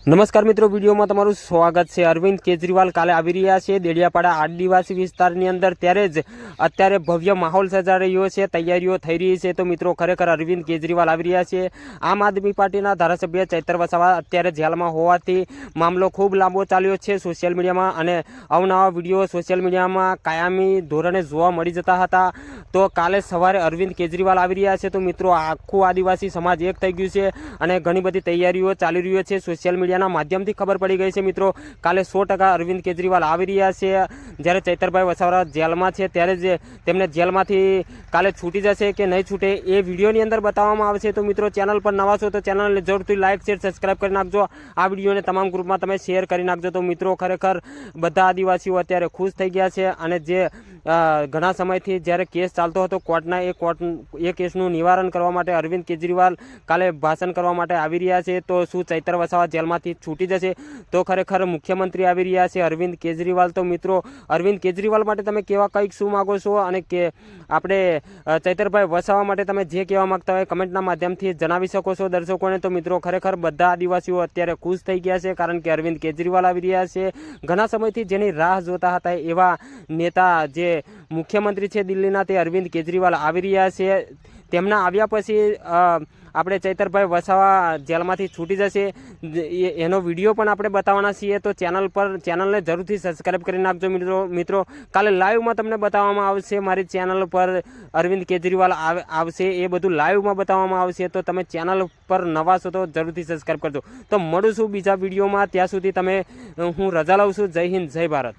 નમસ્કાર મિત્રો, વિડીયોમાં તમારું સ્વાગત છે. અરવિંદ કેજરીવાલ કાલે આવી રહ્યા છે. દેડિયાપાડા આદિવાસી વિસ્તારની અંદર ત્યારે જ અત્યારે ભવ્ય માહોલ સર્જાઈ રહ્યો છે. તૈયારીઓ થઈ રહી છે તો મિત્રો, ખરેખર અરવિંદ કેજરીવાલ આવી રહ્યા છે. આમ આદમી પાર્ટીના ધારાસભ્ય ચૈતર વસાવા અત્યારે જેલમાં હોવાથી મામલો ખૂબ લાંબો ચાલ્યો છે સોશિયલ મીડિયામાં અને અવનવા વીડિયો સોશિયલ મીડિયામાં કાયમી ધોરણે જોવા મળી જતા હતા. તો કાલે સવારે અરવિંદ કેજરીવાલ આવી રહ્યા છે તો મિત્રો, આખું આદિવાસી સમાજ એક થઈ ગયું છે અને ઘણી બધી તૈયારીઓ ચાલી રહ્યો છે સોશિયલ મીડિયાના માધ્યમથી ખબર પડી ગઈ છે મિત્રો. કાલે સો ટકા અરવિંદ કેજરીવાલ આવી રહ્યા છે. જ્યારે ચૈતરભાઈ વસાવરા જેલમાં છે, ત્યારે જ તેમને જેલમાંથી કાલે છૂટી જશે કે નહીં છૂટે એ વિડીયોની અંદર બતાવવામાં આવશે તો મિત્રો, ચેનલ પર નવા છો તો ચેનલને જરૂરથી લાઇક શેર, સબસ્ક્રાઇબ કરી નાખજો. આ વિડીયોને તમામ ગ્રુપમાં તમે શેર કરી નાખજો. તો મિત્રો, ખરેખર બધા આદિવાસીઓ અત્યારે ખુશ થઈ ગયા છે અને જે ઘણા સમયથી જ્યારે કેસ ચાલતો હતો, કોર્ટના એ કોર્ટ, એ કેસનું નિવારણ કરવા માટે અરવિંદ કેજરીવાલ કાલે ભાષણ કરવા માટે આવી રહ્યા છે, તો શું ચૈતર વસાવા જેલમાંથી છૂટી જશે? તો ખરેખર મુખ્યમંત્રી આવી રહ્યા છે અરવિંદ કેજરીવાલ. તો મિત્રો, અરવિંદ કેજરીવાલ માટે તમે કેવા કંઈક શું માગો છો? અને કે આપણે ચૈતરભાઈ વસાવા માટે તમે જે કહેવા માગતા હોય કમેન્ટના માધ્યમથી જણાવી શકો છો દર્શકોને. તો મિત્રો, ખરેખર બધા આદિવાસીઓ અત્યારે ખુશ થઈ ગયા છે, કારણ કે અરવિંદ કેજરીવાલ આવી રહ્યા છે. ઘણા સમયથી જેની રાહ જોતા હતા એવા નેતા જે મુખ્યમંત્રી છે દિલ્હીના તે અરવિંદ કેજરીવાલ આવી રહ્યા છે. તેમના આવ્યા પછી આપણે ચૈતરભાઈ વસાવા જેલમાંથી છૂટી જશે. એનો વીડિયો પણ આપણે બતાવવાના છીએ. તો ચેનલ પર, ચેનલને જરૂરથી સબસ્ક્રાઈબ કરી નાખજો મિત્રો મિત્રો. કાલે લાઈવમાં તમને બતાવવામાં આવશે મારી ચેનલ પર અરવિંદ કેજરીવાલ આવ- આવશે. એ બધું લાઈવમાં બતાવવામાં આવશે. તો તમે ચેનલ પર નવા છો તો જરૂરથી સબસ્ક્રાઈબ કરજો. તો મળું છું બીજા વિડીયોમાં. ત્યાં સુધી તમે, હું રજા લઉં છું. જય હિન્દ, જય ભારત.